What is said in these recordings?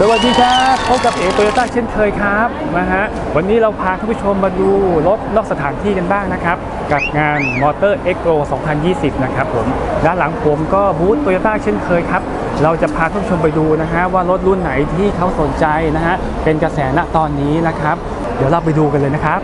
สวัสดีครับพบกับเอโตโยต้าเช่นเคยครับนะฮะวันนี้เราพาท่านผู้ชมมาดูรถนอกสถานที่กันบ้างนะครับกับงานมอเตอร์เอ็กโปร2020 นะครับผมด้านหลังผมก็บูธโตโยต้าเช่นเคยครับ เราจะพาท่านผู้ชมไปดูนะฮะว่ารถรุ่นไหนที่เขาสนใจนะฮะเป็นกระแสณตอนนี้นะครับ เดี๋ยวเราไปดูกันเลยนะครับ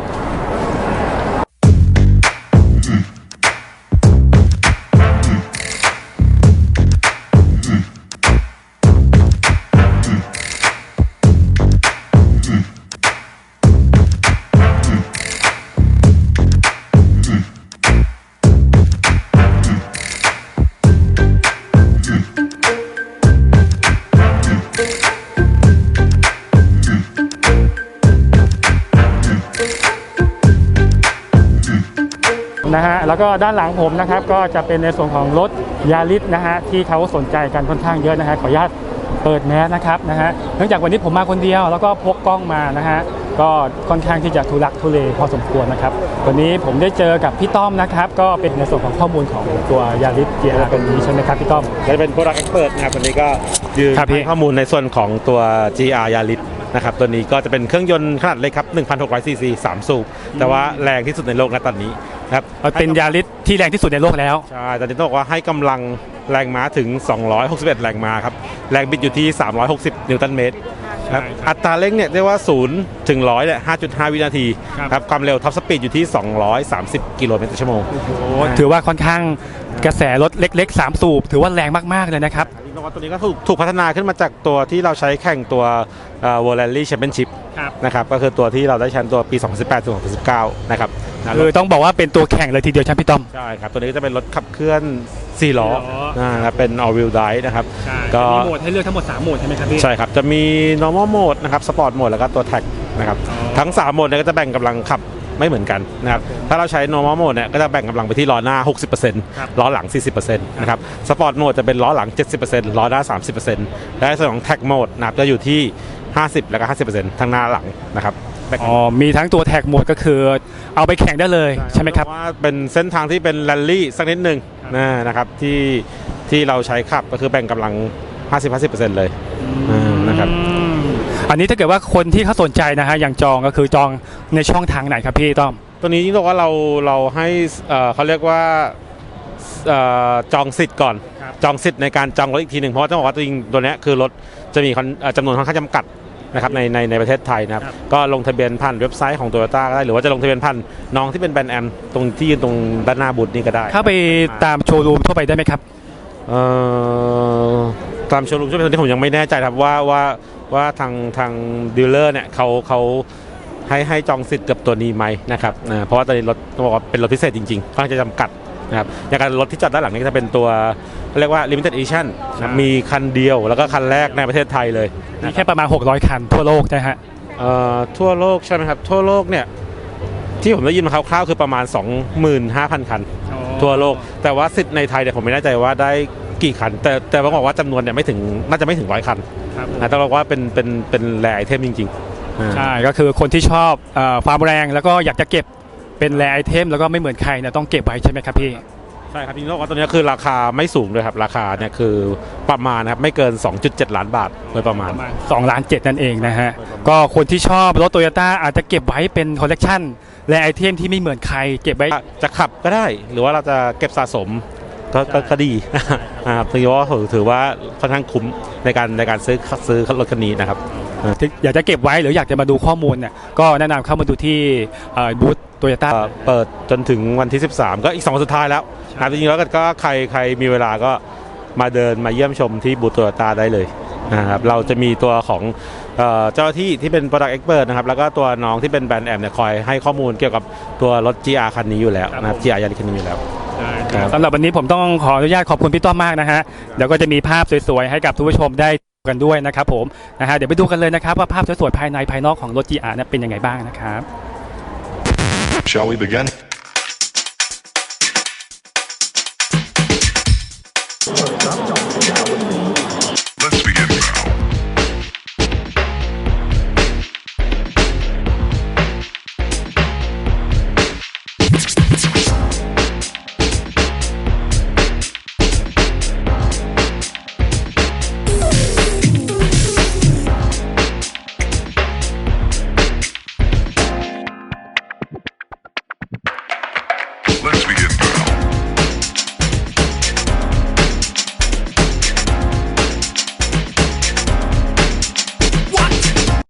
นะฮะแล้วก็ด้านหลังผมนะครับก็จะเป็นในส่วนของรถยาริสนะฮะที่เขาสนใจกันค่อนข้างเยอะนะฮะขออนุญาตเปิดแมสนะครับนะฮะเนื่องจากวันนี้ผมมาคนเดียว แล้วก็พกกล้องมานะฮะก็ค่อนข้างที่จะทุลักทุเลพอสมควรนะครับวันนี้ผมได้เจอกับพี่ต้อมนะครับ ก็เป็นในส่วนของข้อมูลของตัวยาริสเกียร์เป็นนี้ใช่ไหมครับพี่ต้อมจะเป็น Product Expert นะครับวันนี้ก็ยืนครับพี่ให้ข้อมูลในส่วนของตัว GR Yaris นะครับตัวนี้ก็จะเป็นเครื่องยนต์ขนาดเล็กครับ 1,600ซีซี3สูบแต่ว่าแรงที่สุดในโลกณตอนนี้นะครับเป็นยาริสที่แรงที่สุดในโลกแล้ว ใช่ตอนนี้ต้องบอกว่าให้กำลังแรงม้าถึง 261 แรงม้าครับ แรงบิดอยู่ที่ 360 นิวตันเมตรครับใช่ครับอัตราเร่งเนี่ยเรียกว่า 0 ถึง 100เนี่ย5.5 วินาทีครับ ครับความเร็วท็อปสปีดอยู่ที่ 230 กิโลเมตรต่อชั่วโมงโอ้ถือว่าค่อนข้างกระแสรถเล็ก ๆ 3 สูบ ถือว่าแรงมาก ๆ เลยนะครับ นวัตตัวนี้ก็ถูกถูกพัฒนาขึ้นมาจากตัวที่เราใช้แข่งตัวเวอร์แลนลี่แชมเปี้ยนชิพครับนะครับก็คือตัวที่เราได้แชมป์ตัวปี 2018ถึง2019 นะครับนะคือต้องบอกว่าเป็นตัวแข่งเลยทีเดียวใช่ไหมพี่ต้อมใช่ครับ ตัวนี้ก็จะเป็นรถขับเคลื่อน4ล้อสี่ล้อนะครับเป็น all wheel drive นะครับก็มีโหมดให้เลือกทั้งหมด 3 โหมดใช่ไหมครับพี่ใช่ครับ จะมี normal mode นะครับ sport mode แล้วก็ตัว tag นะครับอ๋อทั้ง 3 โหมดเนี่ยก็จะแบ่งกำลังขับ ไม่เหมือนกันนะครับ ถ้าเราใช้ normal mode เนี่ยก็จะแบ่งกำลังไปที่ล้อหน้า 60%ล้อหลัง 40%นะครับ sport mode จะเป็นล้อหลัง 70%ล้อหน้า 30%และในส่วนของ tag mode นะครับจะอยู่ที่ 50 แล้วก็ 50%ทั้งหน้าหลังนะครับแบ่งกันอ๋อมีทั้งตัวแท็กโหมดก็คือเอาไปแข่งได้เลยใช่ไหมครับ เพาะว่าเป็นเส้นทางที่เป็นแรลลี่สักนิดหนึ่งครับนะนะครับที่ที่เราใช้ขับก็คือแบ่งกำลัง 50-50%เลยอืมนะครับ อืม อันนี้ถ้าเกิดว่าคนที่เขาสนใจนะฮะอย่างจองก็คือจองในช่องทางไหนครับพี่ต้อม ตัวนี้จริงๆว่าเราเราให้เอ่อเขาเรียกว่าเอ่อจองสิทธิ์ก่อน ครับ จองสิทธิ์ในการจองรถอีกทีหนึ่งเพราะว่าต้องบอกว่าตัวจริงตัวเนี้ยคือรถจะมีคอนเอ่อจำนวนค่อนข้างจำกัดนะครับในในในประเทศไทยนะครับครับก็ลงทะเบียนผ่านเว็บไซต์ของโตโยต้าก็ได้หรือว่าจะลงทะเบียนผ่านน้องที่เป็นแบรนด์แอมตรงที่ยืนตรงด้านหน้าบูธนี่ก็ได้ เข้าไปตามโชว์รูมทั่วไปได้ไหมครับ เอ่อ ตามโชว์รูมช่วงนี้ผมยังไม่แน่ใจครับว่าว่าว่าทางทางดีลเลอร์เนี่ยเขาเขาให้ให้จองสิทธิ์กับตัวนี้ไหมนะครับเอ่อเพราะว่าตอนนี้รถต้องบอกว่าเป็นรถพิเศษจริงๆค่อนข้างจะจำกัดนะครับอย่างการรถที่จอดด้านหลังนี่ก็จะเป็นตัวเรียกว่า limited edition นะครับมีคันเดียวแล้วก็คันแรกในประเทศไทยเลยมีแค่ประมาณ 600 คันทั่วโลกนะฮะ เอ่อทั่วโลกใช่ไหมครับ ทั่วโลกเนี่ยที่ผมได้ยินมาคร่าวๆคือประมาณ 25,000 คัน ทั่วโลกแต่ว่าสิทธิ์ในไทยเนี่ยผมไม่แน่ใจว่าได้ กี่คัน แต่แต่ต้องบอกว่าจำนวนเนี่ยไม่ถึงน่าจะไม่ถึงร้อยคันครับนะต้องบอกว่าเป็นเป็นเป็นแรไอเทมจริงๆอ่า ใช่ก็คือคนที่ชอบเอ่อความแรงแล้วก็อยากจะเก็บเป็นแรไอเทมแล้วก็ไม่เหมือนใครเนี่ยต้องเก็บไว้ใช่ไหมครับพี่ ใช่ครับจริงๆต้องบอกว่าตัวเนี้ยคือราคาไม่สูงเลยครับ ราคาเนี่ยคือประมาณนะครับไม่เกิน 2.7 ล้านบาทโดยประมาณประมาณ 2ล้าน7นั่นเองนะฮะ ก็คนที่ชอบรถโตโยต้าอาจจะเก็บไว้เป็นคอลเลกชันและไอเทมที่ไม่เหมือนใครเก็บไว้ จะขับก็ได้ หรือว่าเราจะเก็บสะสม ก็ก็ก็ดีนะครับถือว่าถือว่าค่อนข้างคุ้มในการในการซื้อซื้อรถคันนี้นะครับอยากจะเก็บไว้หรืออยากจะมาดูข้อมูลเนี่ยก็แนะนำเข้ามาดูที่เอ่อบูธโตโยต้าเอ่อเปิดจนถึงวันที่ 13 ก็อีก2วันสุดท้ายแล้วนะครับจริงๆแล้วก็ใครใครมีเวลาก็มาเดินมาเยี่ยมชมที่บูธโตโยต้าได้เลยนะครับเราจะมีตัวของเอ่อเจ้าหน้าที่ที่เป็น Product Expert นะครับ แล้วก็ตัวน้องที่เป็นแบรนด์แอมเนี่ยคอยให้ข้อมูลเกี่ยวกับตัวรถ GR คันนี้อยู่แล้วนะครับ GR ยาริคันนี้อยู่แล้ว ครับสำหรับวันนี้ผมต้องขออนุญาตขอบคุณพี่ต้อมมากนะฮะเดี๋ยวก็จะมีภาพสวยๆให้กับทุกผู้ชมได้ดูกันด้วยนะครับผมนะฮะเดี๋ยวไปดูกันเลยนะครับว่าภาพสวยๆภายในภายนอกของรถ GR เนี่ยเป็นยังไงบ้างนะครับ Shall we begin?